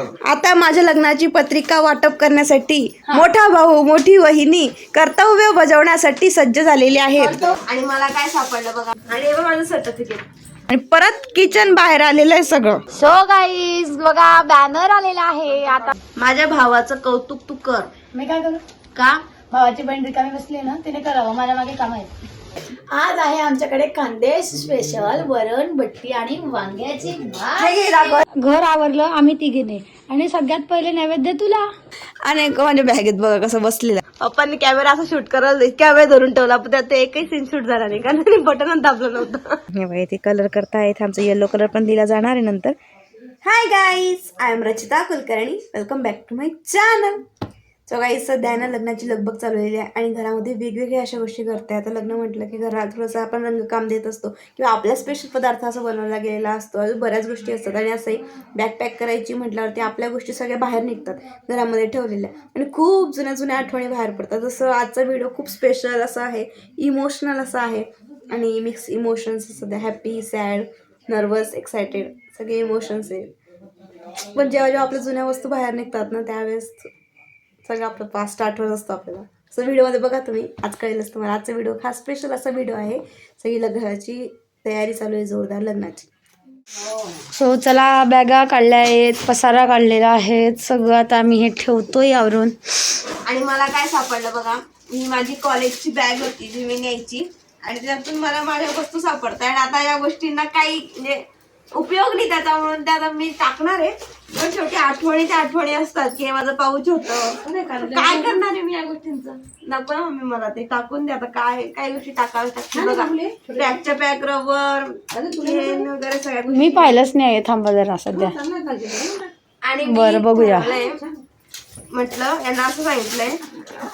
आता माझ्या लग्नाची पत्रिका वाटप करण्यासाठी मोठा भाऊ मोठी वहिनी कर्तव्य बजावण्यासाठी सज्ज झालेली आहेत. आणि मला काय सापडलं बघा. आणि हे बघ माझं सर्टिफिकेट आणि परत किचन बाहेर आलेलं आहे सगळं. सो गाईज बघा बॅनर आलेला आहे. आता माझ्या भावाचं कौतुक तू कर. मी काय करू? का? भावाची बहीण रिकामी बसली ना तिने करावं. माझ्या मागे काम आहे. आज आहे आमच्याकडे खानदेश स्पेशल वरण बट्टी आणि वांग्याची भात. घर आवरलं आम्ही तिघीने. आणि सगळ्यात पहिले नैवेद्य तुला. आणि माझ्या बॅगेत बघा कसं बसलेलं. पप्पांनी कॅमेरा असं शूट करायला इतक्या वेळ धरून ठेवला पण त्यात ते एकही सीन शूट झाला नाही कारण बटन दाबलं नव्हतं. हे इथे कलर करतायत. आमचा येलो कलर पण दिला जाणार आहे नंतर. Hi guys I am Rachita Kulkarni. Welcome back to my channel so काही सध्या ना लग्नाची लगबग चालवलेली आहे आणि घरामध्ये वेगवेगळ्या अशा गोष्टी करते आता लग्न म्हटलं की घरात थोडंसं आपण रंगकाम देत असतो किंवा आपला स्पेशल पदार्थ असं बनवला गेलेला असतो. अजून बऱ्याच गोष्टी असतात आणि असंही बॅग पॅक करायची म्हटल्यावरती आपल्या गोष्टी सगळ्या बाहेर निघतात घरामध्ये ठेवलेल्या. आणि खूप जुन्या जुन्या आठवणी बाहेर पडतात. जसं आजचा व्हिडिओ खूप स्पेशल असा आहे इमोशनल असा आहे आणि मिक्स इमोशन्स सध्या. हॅपी सॅड नर्वस एक्सायटेड सगळे इमोशन्स आहेत पण जेव्हा जेव्हा आपल्या जुन्या वस्तू बाहेर निघतात ना त्यावेळेस सगळं आपलं पास्ट आठवत असतो आपल्याला. सो व्हिडिओमध्ये बघा तुम्ही. आज कळेलच तुम्हाला. आजचा व्हिडिओ खास स्पेशल असा व्हिडिओ आहे. सगळी लग्नाची तयारी चालू आहे जोरदार लग्नाची. सो चला बॅगा काढल्या आहेत पसारा काढलेला आहे. सगळं आता आम्ही हे ठेवतोय आवरून. आणि मला काय सापडलं बघा? ही माझी कॉलेजची बॅग होती जी मी न्यायची. आणि त्यातून मला माझ्या वस्तू सापडतात. आणि आता या गोष्टींना काही म्हणजे उपयोग नाही त्याचा म्हणून त्या आता मी टाकणार आहे. पण शेवटी आठवणी त्या आठवणी असतात की हे माझं पाऊच होतं. काय करणार आहे मी या गोष्टींचं? नको ना मम्मी मला ते टाकून द्या आता. काय काय गोष्टी टाकाव्या टाकतील बघा. बॅगच्या पॅक रबर वगैरे सगळ्या गोष्टी. मी पाहिलंच नाही थांबा जरा सध्या. आणि बरं, बघूया. म्हटलं यांना असं सांगितलंय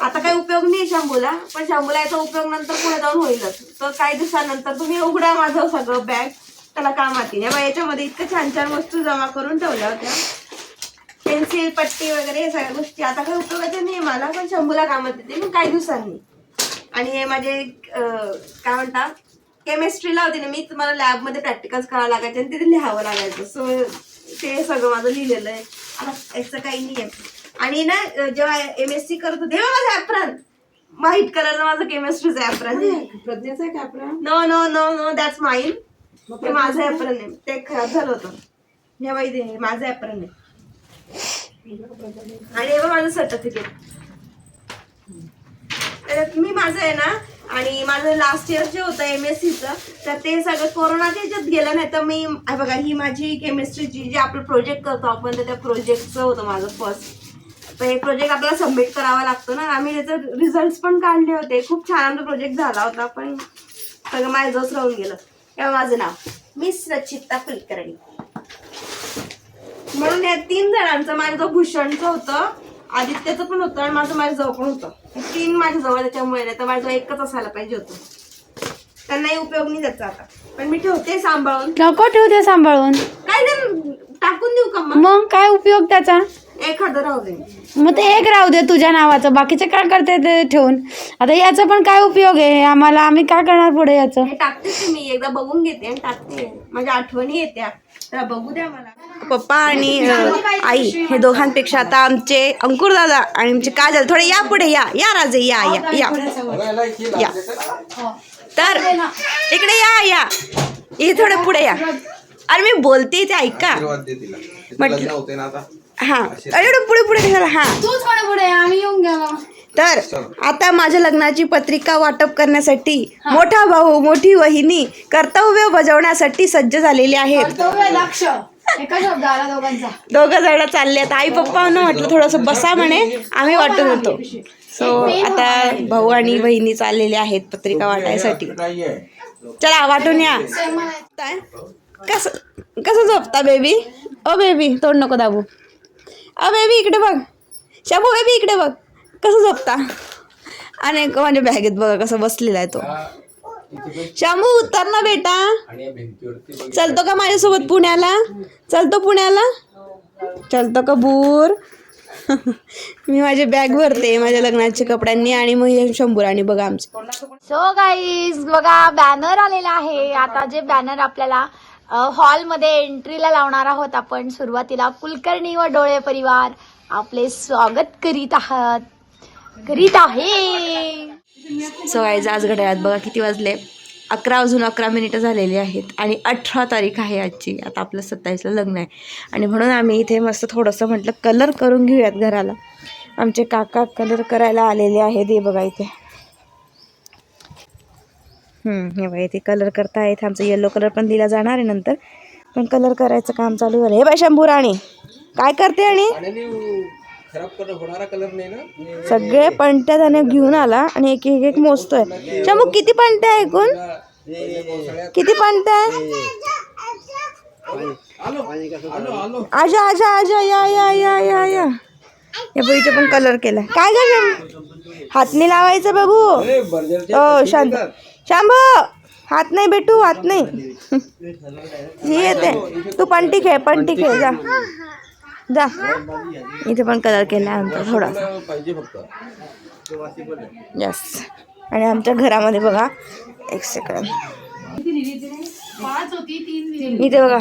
आता काही उपयोग नाही शंभूला पण शंभूला याचा उपयोग नंतर पुढे जाऊन होईलच. तर काही दिवसानंतर तुम्ही उघडा माझं सगळं बॅग त्याला कामात येईल या याच्यामध्ये इतकं छान छान वस्तू जमा करून ठेवल्या होत्या. पेन्सिल पट्टी वगैरे हे सगळ्या गोष्टी. आता काही उपयोगाच्या नाही मला पण शंभूला कामात येते मग काही दिवसांनी. आणि हे माझे काय म्हणता केमिस्ट्रीला होती ना मी तुम्हाला लॅबमध्ये प्रॅक्टिकल्स करावं लागायचे आणि तिथे लिहावं लागायचं. सो ते सगळं माझं लिहिलेलं आहे. आता याचं काही नाही आहे. आणि ना जेव्हा एम एस सी करत होते हे माझं ॲप्रन व्हाईट कलरचं माझं केमिस्ट्रीचं apron no no no no that's mine ते माझं ॲप्रन आहे. ते खराब झालं होतं. हे बाई हे माझं ॲप्रन आहे. आणि हे माझं सर्टिफिकेट मी माझं आहे ना आणि माझं लास्ट इयर जे होतं एम एस सीचं तर ते सगळं कोरोनाच्या ह्याच्यात गेलं नाही तर मी बघा ही माझी केमिस्ट्रीची जे आपलं प्रोजेक्ट करतो आपण तर त्या प्रोजेक्टचं होतं माझं फर्स्ट तर हे प्रोजेक्ट आपल्याला सबमिट करावा लागतो ना. आम्ही त्याचं रिझल्ट पण काढले होते. खूप छान आमचा प्रोजेक्ट झाला होता पण सगळं माझंच राहून गेलं. माझं नाव. मिस रचिता कुलकर्णी. म्हणून या तीन जणांचं माझं जो भूषणचं होतं. आदित्यचं पण होतं आणि माझं माझ्या जवळ पण होतं. हे तीन माझ्या जवळ त्याच्यामुळे नाही तर माझं एकच असायला पाहिजे होतं. त्यांनाही उपयोग नाही त्याचा आता. पण मी ठेवते सांभाळून. नको ठेवू दे सांभाळून. काय जर टाकून देऊ का मग? मग काय उपयोग त्याचा? एखादं राहू दे. मग ते एक राहू दे तुझ्या नावाचं. बाकीचे काय करते ते ठेवून. आता याचा पण काय उपयोग आहे? आम्हाला आम्ही काय करणार पुढे याचं? हे टाकते ते मी एकदा बघून घेते आणि टाकते. माझ्या आठवणी येत्या. तर बघू द्या मला. पप्पा आणि अं, आई हे दोघांपेक्षा आता आमचे अंकुर दादा आणि आमचे काजल थोडे या पुढे या. या राजे या या या. या. तर इकडे या या. हे थोडे पुढे या. अरे मी बोलते ते ऐका. म्हटलं. होते ना आता. हा. अरे पुढे पुढे कशाला हा. तूच पुढे पुढे आम्ही येऊन गेलो. तर आता माझ्या लग्नाची पत्रिका वाटप करण्यासाठी मोठा भाऊ मोठी वहिनी कर्तव्य बजावण्यासाठी सज्ज झालेली आहेत. लक्ष. एका दोघांचा. दोघं जण चालले आहेत. आई पप्पांना म्हटलं थोडंसं बसा म्हणे. आम्ही वाटून होतो. सो आता भाऊ आणि बहिणी चाललेले आहेत पत्रिका वाटायसाठी. चला वाटून या. काय? कसं कसं झोपता बेबी ओ बेबी तोंड नको दाबू. अ बेबी इकडे बघ. शाबू बेबी इकडे बघ. कसं झोपता? आणि माझ्या बॅगेत बघा कसं बसलेला आहे तो. शामू उतर ना बेटा. चलतो का माझ्यासोबत पुण्याला? चलतो पुण्याला? चलतो का बूर? मी माझी बॅग भरते माझ्या लग्नाच्या कपड्यांनी आणि मग हे शंभूर आणि बघा आमचे. सो गाईज बघा बॅनर आलेला आहे. आता जे बॅनर आपल्याला हॉलमध्ये एंट्रीला लावणार आहोत आपण. सुरुवातीला कुलकर्णी व डोळे परिवार आपले स्वागत करीत आहात. करीत आहे. सो गाईज आज घड्याळात बघा किती वाजले. अकरा अजून अकरा मिनिटं झालेली आहेत आणि अठरा तारीख आहे आजची. आता आपलं सत्तावीसला लग्न आहे. आणि म्हणून आम्ही इथे मस्त थोडंसं म्हटलं कलर करून घेऊयात घराला. आमचे काका कलर करायला आलेले आहेत. हे बघा इथे. हे बघा इथे कलर करतायत. आमचं येलो कलर पण दिला जाणार आहे नंतर. पण कलर करायचं काम चालू झालं हे बाय शंभू राणी. काय करते आणि? खराब कलर होणारा कलर नाही ना? सगळे पंट्या त्याने घेऊन आला आणि एक एक एक मोजतोय. शंभू किती पंट्या आहे एकूण? किती पंट्या आहे? आजा आजा आजा या या या या या. या बाईचे पण कलर केलाय. काय ग शंभू? हात नाही लावायचं बाबू? हो शांत. शांभू हात नाही भेटू हात नाही. ही येते. तू पंटी खेळ पंटी खेळ जा. जा. इथे पण कलर केला आमचा फक्त यस आणि आमच्या घरामध्ये बघा एक सेकंड इथे बघा.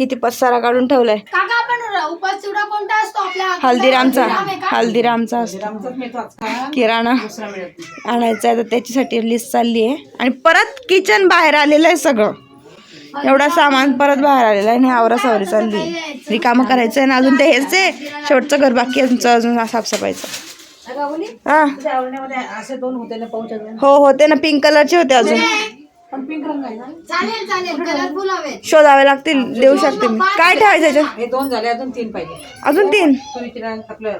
किती पसारा काढून ठेवलाय? काका आपण उपास चिवडा कोणता असतो आपल्या हल्दीरामचा? हल्दीरामचा असतो. किराणा. आणायचा आहे तर त्याच्यासाठी लिस्ट चालली आहे. आणि परत किचन बाहेर आलेलं आहे सगळं. एवढा सामान परत बाहेर आलेलं आहे आणि आवरा सावरी चालली आहे. रिकामं करायचं आहे आणि अजून ते हेच आहे. शेवटचं घर बाकी आहे तुमचं अजून साफसफाईचं. हा. हो होते ना पिंक कलरचे होते अजून. चालेल चालेल. कलरफुल हवे शोधावे लागतील देऊ शकते मी काय ठेवायचं याच्यात? हे दोन झाले अजून तीन पाहिजे. अजून तीन? तुरीची आपलं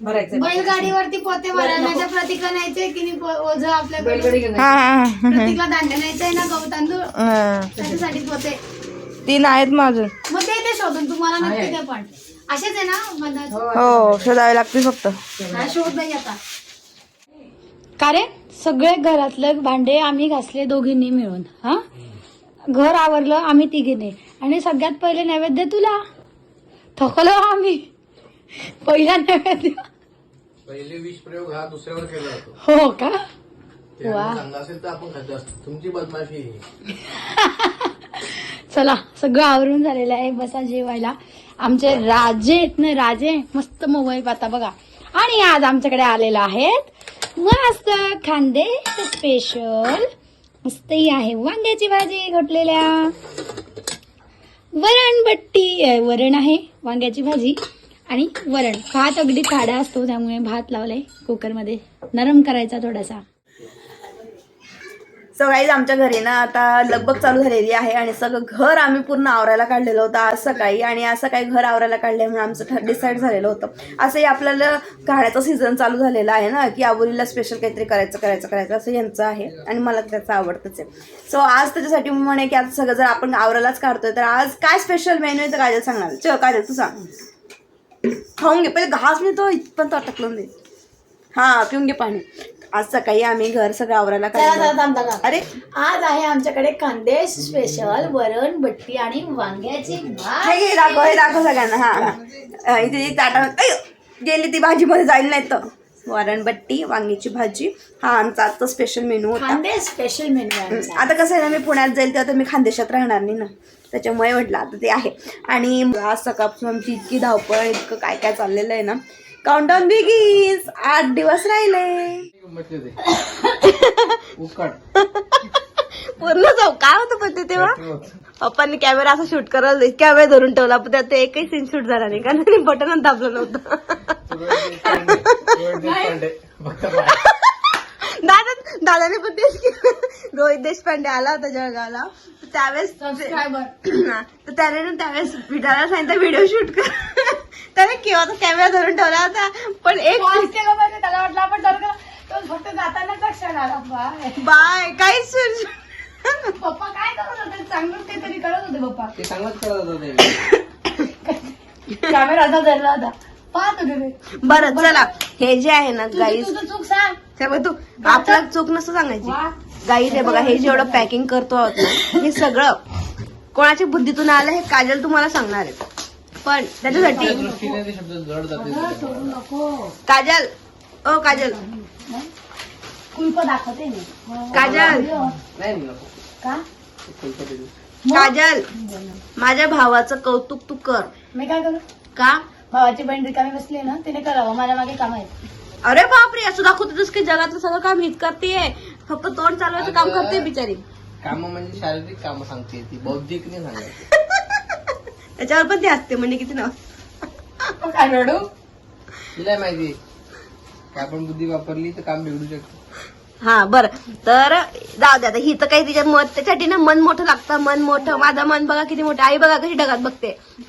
भरायचं. बैलगाडीवरती पोते भरण्याच्या प्रतीक न्यायचे की नाही पो- ओझं आपल्या बैलगाडी घेऊन हा हा हा, हा प्रतीकला धान्य न्यायचंय ना गहू तांदूळ? हा. त्याच्यासाठी पोते. तीन आहेत मग अजून. मग ते ते शोधून. तुम्हाला नक्की ते पण. असेच आहे ना मधात हो शोधावे लागतील फक्त. हा, शोध नाही आता. का रे? सगळे घरातले भांडे आम्ही घासले दोघींनी मिळून हा? घर आवरलं आम्ही तिघीने. आणि सगळ्यात पहिले नैवेद्य तुला? थकलो आम्ही. पहिला नैवेद्य. पहिले विष प्रयोग हा दुसऱ्यावर केला जातो हो का? चांगला असेल तर आपण खात असतो. तुमची बदमाशी आहे. चला सगळं आवरून झालेलं आहे. बसा जेवायला. आमचे राजे आहेत ना राजे? मस्त मोबाईल पाहता बघा. आणि आज आमच्याकडे आलेलं आहेत मस्त खांदे स्पेशल मस्त ही आहे. वांग्याची भाजी घोटलेल्या. वरण बट्टी वरण आहे वांग्याची भाजी. आणि वरण. भात अगदी काढा असतो त्यामुळे भात लावलाय कुकरमध्ये नरम करायचा थोडासा. सो आमच्या घरी ना आता लगबग चालू झालेली आहे आणि सगळं घर आम्ही पूर्ण आवरायला काढलेलं होतं आज सकाळी आणि आज सकाळी घर आवरायला काढले म्हणून आमचं डिसाईड झालेलं होतं. असंही आपल्याला काढायचा सीझन चालू झालेला आहे ना की आबोलीला स्पेशल काहीतरी करायचं करायचं करायचं असं यांचं आहे आणि मला त्याचं आवडतंच आहे. सो आज त्याच्यासाठी म्हणे की आता सगळं जर आपण आवरायलाच काढतोय तर आज काय स्पेशल मेन्यू आहे तर काजल सांगणार. च काजल तू सांग. खाऊन घे पहिले घास मी तो इथपर्यंत अटकलून दे हा पिऊन घे पाणी. आज सकाळी आम्ही घर सगळं आवरायला काढलं. अरे आज आहे आमच्याकडे खानदेश स्पेशल वरण बट्टी आणि वांग्याची भात. हे घे दाखव हे दाखव सगळ्यांना. हा हा. इथे ताटा अय्यो, गेली ती भाजीमध्ये जाईल नाही तर. वरणबट्टी वांग्याची भाजी. हा आमचा आजचा स्पेशल मेनू होता. खानदेश स्पेशल मेनू आहे आमचा. आता कसं आहे ना मी पुण्यात जाईल तेव्हा तर मी खानदेशात राहणार नाही ना. त्याच्यामुळे म्हटलं आता ते आहे. आणि आज सकाळपासून आमची इतकी धावपळ इतकं काय काय चाललेलं आहे ना काउंटडाऊन बिगीस आठ दिवस राहिले. पूर्ण जाऊ काय होतं पण ते तेव्हा पप्पांनी कॅमेरा असा शूट करायला कॅमेरा धरून ठेवला. पण त्यात ते एकही सीन शूट झाला नाही. कारण त्यांनी बटन दाबलं नव्हतं. दादा दादाने पण तेच केलं. रोहित देशपांडे आला होता जळगावला. तर त्यावेळेस तर त्याने ना त्यावेळेस विटाला सांगितलं व्हिडिओ शूट कर. त्याने केव्हा तो कॅमेरा धरून ठेवला होता. पण एक त्याला वाटलं आपण फक्त जाताना लक्षात आला? बाय. बाय. काहीच पप्पा काय करत होते? चांगलं काहीतरी करत होते पप्पा. ते चांगलंच करत होता ते. कॅमेरा असा धरला होता. पाहत होते ते बरं चला. हे जे आहे ना गाईस तुझं चूक सांग. ते बघ तू आपला चूक नसतं सांगायची. वा. गाईस हे बघा हे जेवढं पॅकिंग करतो आहोत ना हे सगळं कोणाच्या बुद्धीतून आलं हे काजल तुम्हाला सांगणार आहे. पण त्याच्यासाठी दृष्टीने ते शब्द जड जाते सोडू नको. काजल ओ काजल. कुलप दाखवते मी. काजल. नाही नको. का? कल्पना काजल माझ्या भावाचं कौतुक तू कर. मी काय करू? का? भावाची बहीण रिकामी बसली ना तिने करावं. माझ्या मागे काम आहेत. अरे बापरे असं दाखवतोस की जगातलं सगळं काम हीच करते फक्त तोंड चालवायचं काम करते बिचारी. काम म्हणजे शारीरिक काम सांगते ती बौद्धिक नाही सांगायची त्याच्यावर पण ते असते म्हणजे किती नाव? काय रडू? तिला माहिती की आपण बुद्धी वापरली तर काम बिघडू शकतं. हा बर. तर जाऊ दे आता ही तर काही तिच्या मत त्याच्यासाठी ना मन मोठं लागतं मन मोठं माझं मन बघा किती मोठं आई बघा कशी ढगात बघते.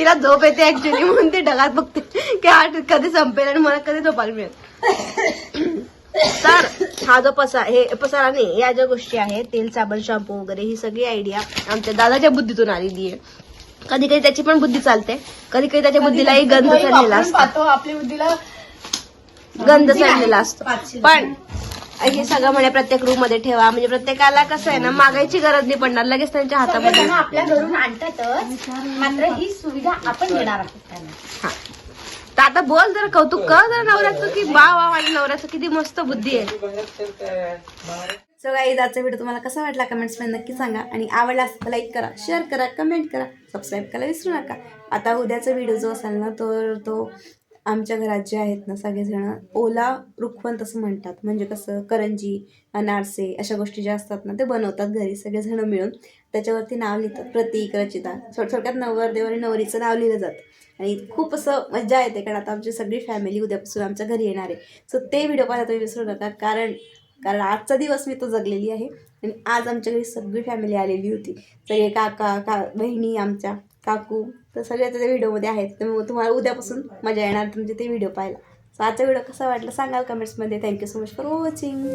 तिला झोप येते ऍक्च्युली म्हणून ती ढगात बघते. की हा कधी संपेल आणि मला कधी झोपायला मिळेल. तर हा जो पसार हे पसारा नाही या ज्या गोष्टी आहेत तेल साबण शॅम्पू वगैरे ही सगळी आयडिया आमच्या दादाच्या बुद्धीतून आलेली आहे. कधी कधी त्याची पण बुद्धी चालते. कधी कधी त्याच्या बुद्धीलाही गंध वापरून असतो. पाहतो आपली बुद्धीला गंध चढलेला असतो. पण हे सगळं म्हणे प्रत्येक रूममध्ये ठेवा. म्हणजे प्रत्येकाला कसं आहे ना मागायची गरज नाही पडणार. लगेच त्यांच्या हातामध्ये. सगळेजण आपल्या घरून आणतातच. मात्र ही सुविधा आपण देणार आहोत त्यांना. हा. तर आता बोल जरा कौतुक कर जरा नवऱ्याचं की वा वा माझ्या नवऱ्याचं किती मस्त बुद्धी आहे. सो गाईज आजचा व्हिडिओ तुम्हाला कसा वाटला कमेंट्समध्ये नक्की सांगा. आणि आवडला असेल तर लाईक करा शेअर करा कमेंट करा सबस्क्राईब करायला विसरू नका. आता उद्याचा व्हिडिओ जो असेल ना तो तो आमच्या घरात जे आहेत ना सगळेजण ओला रुखवंत असं म्हणतात. म्हणजे कसं करंजी अनारसे अशा गोष्टी ज्या असतात ना ते बनवतात घरी सगळेजण मिळून. त्याच्यावरती नाव लिहितात प्रतीक रचिता. थोड थोडक्यात नवरदेव आणि नवरीचं नाव लिहिलं जातं. आणि खूप असं मजा येते कारण आता आमची सगळी फॅमिली उद्यापासून आमच्या घरी येणार आहे. सो ते व्हिडिओ पाहायला तुम्ही विसरू नका कारण कारण आजचा दिवस मी तो जगलेली आहे. आणि आज आमच्या घरी सगळी फॅमिली आलेली होती. सगळे काका का बहिणी आमच्या काकू तर सगळ्या त्याच्या व्हिडिओमध्ये आहेत. तर मग तुम्हाला उद्यापासून मजा येणार तुमचे ते व्हिडिओ पाहायला. सो आजचा व्हिडिओ कसा वाटला सांगाल कमेंट्समध्ये thank you so much for watching